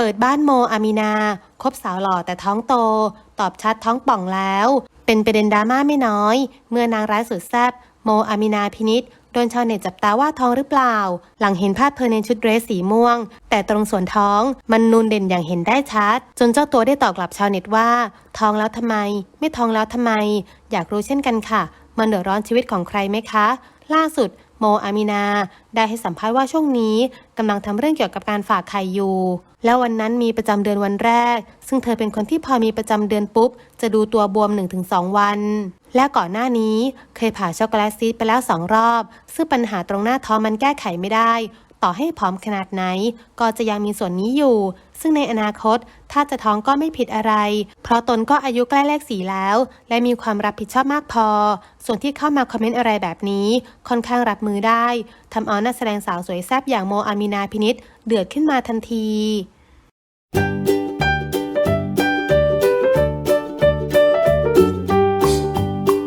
เปิดบ้านโมอามินาคบสาวหล่อแต่ท้องโต ตอบชัดท้องป่องแล้ว เป็นประเด็นดราม่าไม่น้อย เมื่อนางร้ายสุดแซ่บโมอามินาพินิษโดนชาวเน็ตจับตาว่าท้องหรือเปล่า หลังเห็นภาพเธอในชุดเดรสสีม่วง แต่ตรงส่วนท้องมันนูนเด่นอย่างเห็นได้ชัด จนเจ้าตัวได้ตอบกลับชาวเน็ตว่า ท้องแล้วทำไม ไม่ท้องแล้วทำไม อยากรู้เช่นกันค่ะ มันเดือดร้อนชีวิตของใครไหมคะ ล่าสุด โมอามินา ได้ให้สัมภาษณ์ว่าช่วงนี้กำลังทำเรื่องเกี่ยวกับการฝากไข่อยู่ แล้ววันนั้นมีประจำเดือนวันแรก ซึ่งเธอเป็นคนที่พอมีประจำเดือนปุ๊บ จะดูตัวบวม 1-2 วัน และก่อนหน้านี้เคยผ่าช็อกโกแลตซีดไปแล้วสองรอบ ซึ่งปัญหาตรงหน้าท้องมันแก้ไขไม่ได้ ต่อให้ผอมขนาดไหน ก็จะยังมีส่วนนี้อยู่ ซึ่งในอนาคต ถ้าจะท้องก็ไม่ผิดอะไร เพราะตนก็อายุใกล้เลขสี่แล้ว และมีความรับผิดชอบมากพอ ส่วนที่เข้ามาคอมเมนต์อะไรแบบนี้ ค่อนข้างรับมือได้ทำเอานักแสดงสาวสวยแซ่บอย่างโมอามินาพินิษเดือดขึ้นมาทันที